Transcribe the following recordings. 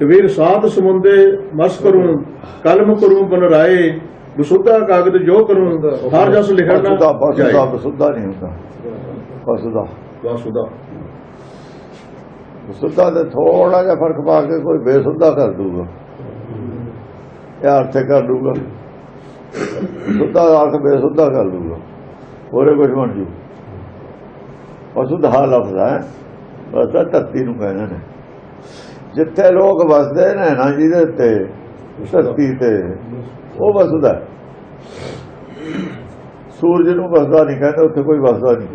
ਕਬੀਰ ਸਾਧ ਸਮੁੰਦੇ ਮਸ ਕਰੂੰ ਕਲਮ ਕਰੂੰ ਬਨ ਰਾਏ ਬਸੁੱਧਾ ਕਾਗਦ ਜੋ ਕਰੂੰ ਹਰ ਜਸ ਲਿਖਣ ਬਸੁਦਾ ਜਾਏ। ਬਸੁਦਾ ਨਹੀਂ ਹੁੰਦਾ। ਬਸੁਦਾ ਵਾਸੁਦਾ ਬਸੁਦਾ ਤੇ ਥੋੜਾ ਜਿਹਾ ਫ਼ਰਕ ਪਾ ਕੇ ਕੋਈ ਬੇਸੁੱਧਾ ਕਰ ਦੂਗਾ। ਇਹ ਅਰਥ ਕਰ ਦੂਗਾ। ਸੁੱਧਾ ਦਾ ਅਰਥ ਬੇਸੁੱਧਾ ਕਰ ਦੂਗਾ। ਹੋਰੇ ਕੁਝ ਬਣ ਜੂ। ਬਸੁਦਾ ਲਫ਼ਜ਼ ਹੈ ਬਸ ਤਾਂ ਧਰਤੀ ਨੂੰ ਕਹਿੰਦੇ ਨੇ। ਜਿੱਥੇ ਲੋਕ ਵਸਦੇ ਨੇ ਨਾ ਜਿਹਦੇ ਤੇ ਸ਼ਕਤੀ ਤੇ, ਉਹ ਵਸਦਾ। ਸੂਰਜ ਨੂੰ ਵਸਦਾ ਨਹੀਂ ਕਹਿੰਦਾ ਉੱਥੇ ਕੋਈ ਵਸਦਾ ਨਹੀਂ।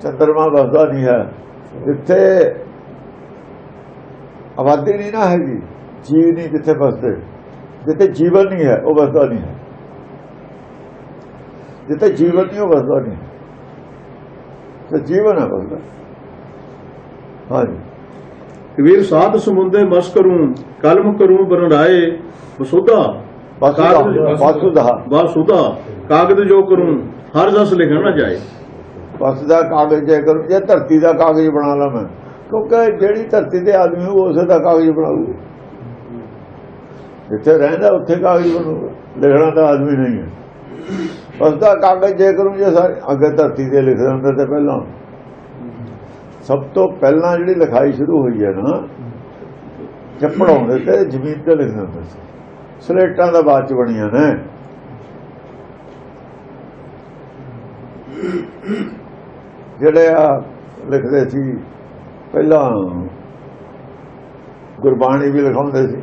ਚੰਦਰਮਾ ਵਸਦਾ ਨਹੀਂ ਹੈ। ਜਿੱਥੇ ਆਬਾਦੀ ਨਹੀਂ ਨਾ ਹੈਗੀ। ਜੀਵ ਨਹੀਂ ਜਿੱਥੇ ਵਸਦੇ। ਜਿੱਥੇ ਜੀਵਨ ਨਹੀਂ ਹੈ, ਉਹ ਵਸਦਾ ਨਹੀਂ ਹੈ। ਜਿੱਥੇ ਜੀਵਨ ਨਹੀਂ, ਉਹ ਵਸਦਾ ਨਹੀਂ ਤੇ ਜੀਵਨ ਹੈ ਵਸਦਾ। ਹਾਂਜੀ। ਕਬੀਰ ਸਾਧ ਸਮੁੰਦੇ ਮਸ ਕਰੂੰ ਕਲਮ ਕਰੂੰ ਬਨ ਰਾਏ ਬਸੁੱਧਾ ਬਸੁਦਾ ਬਸੁਦਾ ਵਾਸੁਦਾ ਕਾਗਦ ਜੋ ਕਰੂੰ ਹਰ ਜਸ ਲਿਖਣ ਨਾ ਜਾਏ। ਬਸ ਦਾ ਕਾਗਜ਼ ਜੇ ਕਰੂੰ ਜੇ ਧਰਤੀ ਦਾ ਕਾਗਜ਼ ਬਣਾ ਲਾ ਮੈਂ ਕਿਉਂਕਿ ਜਿਹੜੀ ਧਰਤੀ ਤੇ ਆਦਮੀ ਉਸੇ ਦਾ ਕਾਗਜ਼ ਬਣਾਊ ਜਿੱਥੇ ਰਹਿੰਦਾ ਉੱਥੇ ਕਾਗਜ਼ ਬਣੂਗਾ ਲਿਖਣਾ ਤਾਂ ਆਦਮੀ ਨਹੀਂ ਹੈ। ਬਸ ਦਾ ਕਾਗਜ਼ ਜੇ ਕਰੂੰ ਜੇ ਸਾਰੇ ਅੱਗੇ ਧਰਤੀ ਤੇ ਲਿਖ ਦਿੰਦੇ ਤੇ ਪਹਿਲਾਂ ਸਭ ਤੋਂ ਪਹਿਲਾਂ ਜਿਹੜੀ ਲਿਖਾਈ ਸ਼ੁਰੂ ਹੋਈ ਹੈ ਨਾ ਜੇ ਪੜਾਉਂਦੇ ਤੇ ਜ਼ਮੀਨ ਤੇ ਲਿਖਦੇ ਹੁੰਦੇ ਸੀ। ਸਲੇਟਾਂ ਦਾ ਬਾਅਦ ਚ ਬਣੀਆਂ ਨੇ। ਜਿਹੜੇ ਆ ਲਿਖਦੇ ਸੀ, ਪਹਿਲਾਂ ਗੁਰਬਾਣੀ ਵੀ ਲਿਖਾਉਂਦੇ ਸੀ।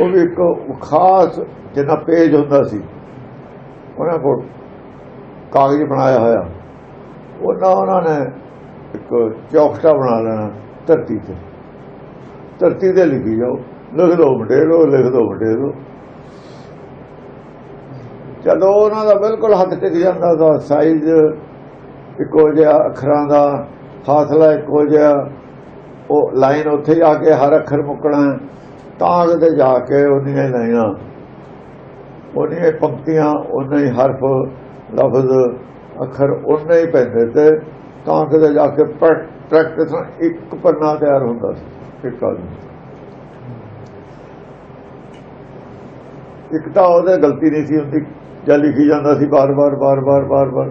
ਉਹ ਵੀ ਇੱਕ ਖਾਸ ਜਿੰਨਾ ਪੇਜ ਹੁੰਦਾ ਸੀ, ਉਹਨਾਂ ਕੋਲ ਕਾਗਜ਼ ਬਣਾਇਆ ਹੋਇਆ। ਉਹਨਾਂ ਉਹਨਾਂ ਨੇ ਇੱਕ ਚੌਕਟਾ ਬਣਾ ਲੈਣਾ ਧਰਤੀ ਤੇ। ਧਰਤੀ ਤੇ ਲਿਖੀ ਜਾਓ। ਲਿਖ ਦੋ ਵਡੇਰੋ, ਲਿਖ ਦੋ ਮਟੇਰੋ ਜਦੋਂ ਉਹਨਾਂ ਦਾ ਬਿਲਕੁਲ ਹੱਥ ਟਿਕ ਜਾਂਦਾ ਦਾ ਸਾਈਜ਼ ਇੱਕੋ ਜਿਹਾ, ਅੱਖਰਾਂ ਦਾ ਫਾਸਲਾ ਇੱਕੋ ਜਿਹਾ, ਉਹ ਲਾਈਨ ਉੱਥੇ ਜਾ ਕੇ ਹਰ ਅੱਖਰ ਮੁੱਕਣਾ, ਤਾਂ ਕਿਤੇ ਜਾ ਕੇ ਉਹਨੀਆਂ ਲਾਈਨਾਂ ਉਹਨੀਆਂ ਪੰਕਤੀਆਂ, ਉਹਨੇ ਹੀ ਹਰਫ, ਲਫ਼ਜ਼, ਅੱਖਰ ਉਹਨੇ ਹੀ ਪੈਂਦੇ ਤੇ ਤਾਂ ਕਿਤੇ ਜਾ ਕੇ ਪ੍ਰੈਕਟਿਸ ਇੱਕ ਪੰਨਾ ਤਿਆਰ ਹੁੰਦਾ ਸੀ ਇੱਕ ਆਦਮੀ ਇੱਕ ਤਾਂ ਉਹਦੇ ਗਲਤੀ ਨਹੀਂ ਸੀ ਹੁੰਦੀ, ਜਾਂ ਲਿਖੀ ਜਾਂਦਾ ਸੀ ਬਾਰ-ਬਾਰ ਬਾਰ-ਬਾਰ ਬਾਰ-ਬਾਰ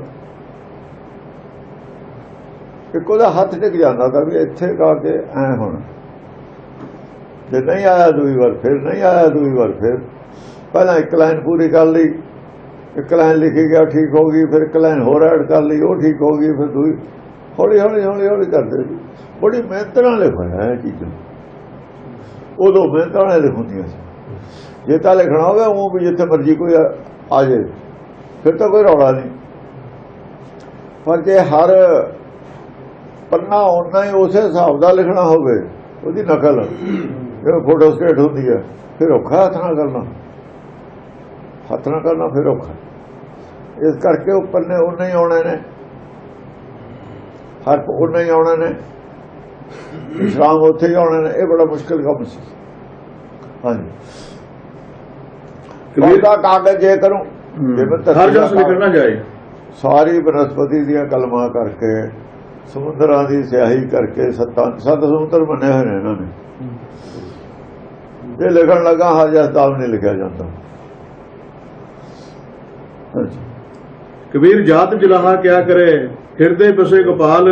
ਇੱਕ ਉਹਦਾ ਹੱਥ ਟਿਕ ਜਾਂਦਾ ਤਾਂ ਵੀ ਇੱਥੇ ਗਾ ਕੇ ਐ ਹੁਣ। ਜੇ ਨਹੀਂ ਆਇਆ ਦੂਈ ਵਾਰ, ਫਿਰ ਨਹੀਂ ਆਇਆ ਦੂਈ ਵਾਰ, ਫਿਰ। ਪਹਿਲਾਂ ਇੱਕ ਲਾਈਨ ਪੂਰੀ ਕਰ ਲਈ ਇੱਕ ਲਾਈਨ ਲਿਖੀ ਗਿਆ, ਠੀਕ ਹੋ ਗਈ, ਫਿਰ ਇੱਕ ਲਾਈਨ ਹੋਰ ਐਡ ਕਰ ਲਈ, ਉਹ ਠੀਕ ਹੋ ਗਈ, ਫਿਰ ਦੂਈ ਹੌਲੀ ਹੌਲੀ ਹੌਲੀ ਹੌਲੀ ਕਰਦੇ ਸੀ ਬੜੀ ਮਿਹਨਤ ਨਾਲ ਲਿਖਿਆ ਇਹ ਚੀਜ਼ਾਂ। ਉਦੋਂ ਮਿਹਨਤ ਨਾਲ ਲਿਖਉਂਦੀਆਂ ਸੀ। ਜੇ ਤਾਂ ਲਿਖਣਾ ਹੋਵੇ ਉਹ ਵੀ ਜਿੱਥੇ ਮਰਜ਼ੀ ਕੋਈ ਆ ਆ ਜਾਏ। ਫਿਰ ਤਾਂ ਕੋਈ ਰੌਲਾ ਨਹੀਂ। ਪਰ ਜੇ ਹਰ ਪੰਨਾ ਉਹਨਾਂ ਹੀ ਉਸੇ ਹਿਸਾਬ ਦਾ ਲਿਖਣਾ ਹੋਵੇ, ਉਹਦੀ ਨਕਲ। ਜਿਵੇਂ ਫੋਟੋ ਸਟੇਟ ਹੁੰਦੀ ਹੈ ਫਿਰ ਔਖਾ ਹੱਥ ਨਾਲ ਕਰਨਾ। ਹੱਥ ਨਾਲ ਕਰਨਾ ਫਿਰ ਔਖਾ। ਇਸ ਕਰਕੇ ਉਹ ਪੰਨੇ ਉਹਨਾਂ ਹੀ ਆਉਣੇ ਨੇ। ਹਰ ਉਹਨਾਂ ਹੀ ਆਉਣੇ ਨੇ। ਇਸਲਾਮ ਉੱਥੇ ਹੀ ਆਉਣੇ ਨੇ। ਇਹ ਬੜਾ ਮੁਸ਼ਕਲ ਕੰਮ ਸੀ। ਹਾਂਜੀ। ਕਬੀਰ ਕਬੀਰ ਕਾਗਜ਼ ਜੇ ਕਰੂੰ। ਜੇ ਮੈਂ ਹਰ ਦਾ ਜਸ ਨਾ ਜਾਏ। ਸਾਰੀ ਬਨਸਪਤੀ ਦੀਆਂ ਕਲਮਾਂ ਕਰਕੇ ਸਮੁੰਦਰਾਂ ਦੀ ਸਿਆਹੀ ਕਰਕੇ ਸੱਤਾਂ ਸੱਤ ਸਮੁੰਦਰ ਬਣੇ ਹੋਏ ਨੇ ਇਹਨਾਂ ਨੇ। ਇਹ ਲਿਖਣ ਲੱਗਾ ਹਰ ਜਸਤਾਵ ਨਹੀਂ ਲਿਖਿਆ ਜਾਂਦਾ। ਕਬੀਰ ਜਾਤ ਜਲਾਹਾ ਕਿਆ ਕਰੇ? ਹਿਰਦੇ ਬਸੇ ਗੋਪਾਲ,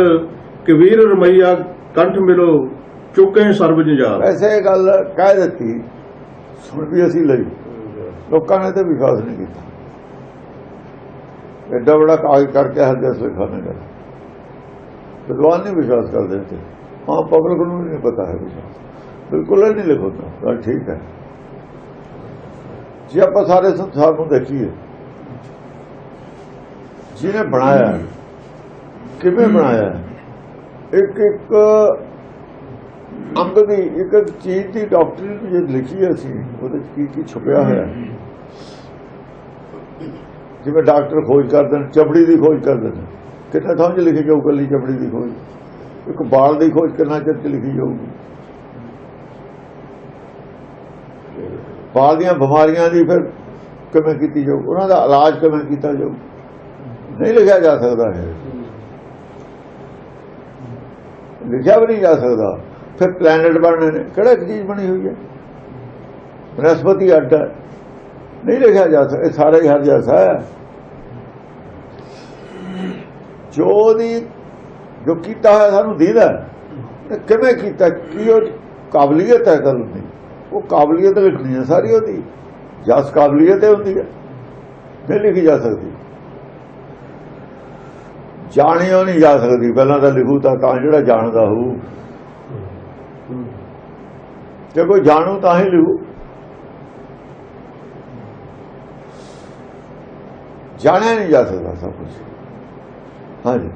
ਕਬੀਰ ਰਮਈਆ ਕੰਠ ਮਿਲੋ, ਚੁੱਕੇ ਸਰਬ ਜੰਜਾਲ ਵੈਸੇ ਗੱਲ ਕਹਿ ਦਿੱਤੀ, ਸੁਣ ਵੀ ਅਸੀਂ ਲਈ। ਲੋਕਾਂ ਨੇ ਤੇ ਵਿਕਾਸ ਨਹੀਂ ਕੀਤਾ। ਐਡਾ ਬੜਾ ਕਾਗਜ਼ ਕਰਕੇ ਹਰ ਜਸ ਕਰ ਵਿਦਵਾਨ ਨਹੀਂ ਵਿਸ਼ਵਾਸ ਕਰਦੇ ਤੇ ਹਾਂ ਪਬਲਿਕ ਨੂੰ ਵੀ ਨਹੀਂ ਪਤਾ ਹੈ ਬਿਲਕੁਲ ਹੀ ਨਹੀਂ ਲਿਖਦਾ ਗੱਲ ਠੀਕ ਹੈ। ਜੇ ਆਪਾਂ ਸਾਰੇ ਸੰਸਾਰ ਨੂੰ ਦੇਖੀਏ ਜਿਹਨੇ ਬਣਾਇਆ ਕਿਵੇਂ ਬਣਾਇਆ ਹੈ? ਇੱਕ ਇੱਕ ਅੰਗ ਦੀ ਇੱਕ ਚੀਜ਼ ਦੀ ਡਾਕਟਰੀ ਜੇ ਲਿਖੀ ਹੈ ਸੀ ਉਹਦੇ ਕੀ ਕੀ ਛੁਪਿਆ ਹੋਇਆ ਜਿਵੇਂ ਡਾਕਟਰ ਖੋਜ ਕਰਦੇ ਨੇ ਚਮੜੀ ਦੀ ਖੋਜ ਕਰਦੇ ਨੇ ਕਿੰਨਾ ਸਮਝ 'ਚ ਲਿਖੀ ਜਾਊ ਕੱਲੀ ਚਮੜੀ ਦੀ ਖੋਜ? ਇੱਕ ਬਾਲ ਦੀ ਖੋਜ ਕਿੰਨਾ ਚਿਰ 'ਚ ਲਿਖੀ ਜਾਊਗੀ? ਬਾਲ ਦੀਆਂ ਬਿਮਾਰੀਆਂ ਦੀ ਫਿਰ ਕਿਵੇਂ ਕੀਤੀ ਜਾਊ? ਉਹਨਾਂ ਦਾ ਇਲਾਜ ਕਿਵੇਂ ਕੀਤਾ ਜਾਊ? ਨਹੀਂ ਲਿਖਿਆ ਜਾ ਸਕਦਾ ਹੈ ਲਿਖਿਆ ਵੀ ਨਹੀਂ ਜਾ ਸਕਦਾ। ਫਿਰ ਪਲੈਨਟ ਬਣਨੇ ਨੇ। ਕਿਹੜਾ ਇੱਕ ਚੀਜ਼ ਬਣੀ ਹੋਈ ਹੈ? ਬਨਸਪਤੀ ਅੱਡ ਹੈ। ਨਹੀਂ ਲਿਖਿਆ ਜਾ ਸਕਦਾ। ਸਾਰਾ ਹੀ ਹਰ ਜੈਸਾ ਹੈ। ਜੋ ਦੀ ਜੋ ਕੀਤਾ ਹੋਇਆ ਸਾਨੂੰ ਦੀਦਾ ਕਿਵੇਂ ਕੀਤਾ? ਕੀ ਉਹ ਕਾਬਲੀਅਤ ਹੈ ਗੱਲ ਦੀ? ਉਹ ਕਾਬਲੀਅਤ ਲਿਖਣੀ ਹੈ ਸਾਰੀ ਉਹਦੀ। ਜਸ ਕਾਬਲੀਅਤ ਹੈ ਹੁੰਦੀ ਹੈ ਨਹੀਂ ਲਿਖੀ ਜਾ ਸਕਦੀ। ਜਾਣਿਓ ਨਹੀਂ ਜਾ ਸਕਦੀ। ਪਹਿਲਾਂ ਤਾਂ ਲਿਖੂ ਤਾਂ ਤਾਂ ਜਿਹੜਾ ਜਾਣਦਾ ਹੋਊ। ਜੇ ਕੋਈ ਜਾਣੂ ਤਾਂ ਹੀ ਲਿਖੂ। ਜਾਣਿਆ ਨਹੀਂ ਜਾ ਸਕਦਾ ਸਭ ਕੁਝ ਹਾਂਜੀ।